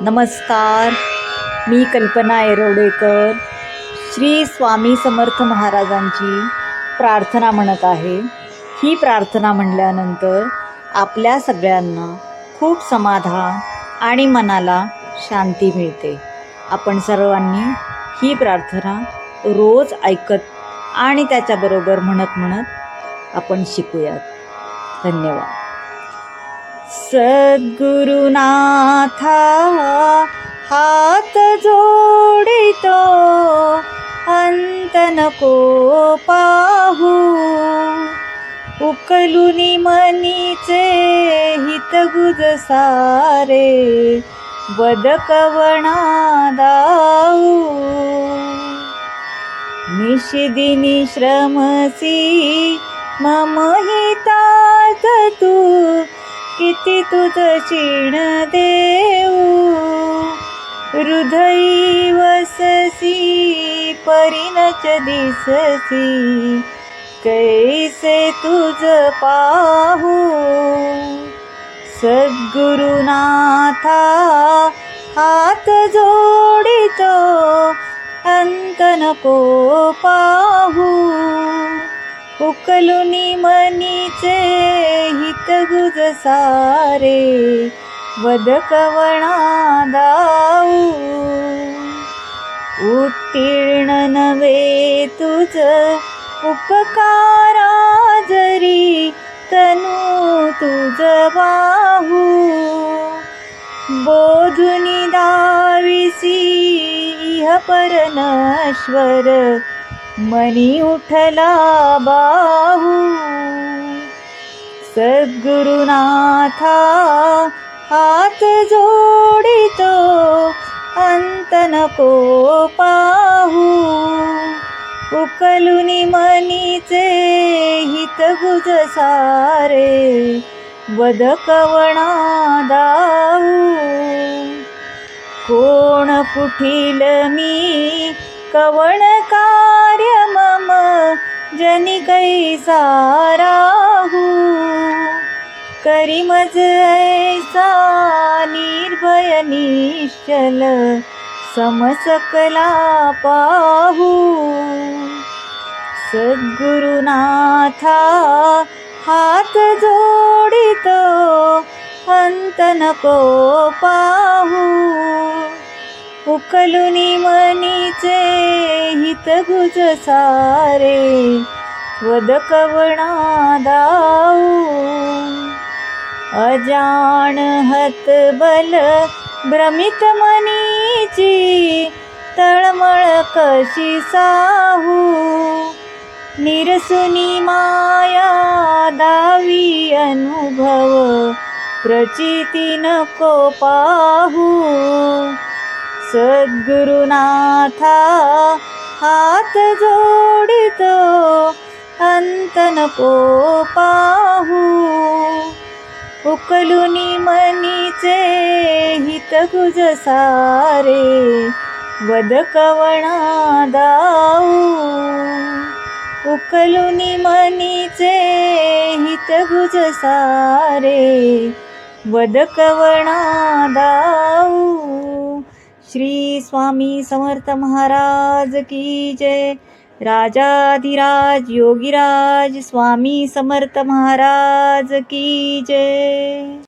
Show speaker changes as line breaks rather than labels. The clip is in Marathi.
नमस्कार मी कल्पना येरवडेकर श्री स्वामी समर्थ महाराजांची प्रार्थना म्हणत आहे. ही प्रार्थना म्हणल्यानंतर आपल्या सगळ्यांना खूप समाधान आणि मनाला शांती मिळते. आपण सर्वांनी ही प्रार्थना रोज ऐकत आणि त्याच्याबरोबर म्हणत म्हणत आपण शिकूयात. धन्यवाद. सद्गुरुनाथा हात जोडितो अंत नको पाहू. उकलुनी मनीचे हितगुज सारे बदकवणा दाऊ निशिदिनी श्रमसी मम हितात तू किती तुझ क्षीण देऊ? हृदयी वससी परिणच दिससी कैसे तुझ पाहू? सद्गुरुनाथा हात जोडितो अंत नको पाहू. उकलुनी मनीचे हितगुज सारे वदकवणा दाऊ. उत्तीर्ण नवे तुझ उपकारा जरी तनु तुझ बाहू. बोधुनी दाविसी इह परनश्वर मनी उठला बाहू. सद्गुरुनाथा हात जोडितो अंत नको पाहू. उकलुनी मनीचे हितगुज सारे वदकवणा दाऊ कोण कुठील मी कवण कार्य मम जनी कैसा राहू करी मज ऐसा निर्भय निश्चल समसकला पाहू. सद्गुरुनाथा हात जोडितो अंत नको पाहू. उकलुनी तिचे हित गुज सारे. वदकवणा दाऊ. अजाण हत बल भ्रमित मनीची. तळमळ कशी साहू. निरसुनी माया दावी अनुभव. प्रचिती नको पाहू. सद्गुरुनाथा हात जोडितो अंत नको पाहू उकलुनी मनीचे हितगुज सारे वदकवणा दाऊ. उकलुनी मनीचे हितगुज सारे वदकवणा दाऊ. श्री स्वामी समर्थ महाराज की जय. राजाधिराज योगीराज स्वामी समर्थ महाराज की जय.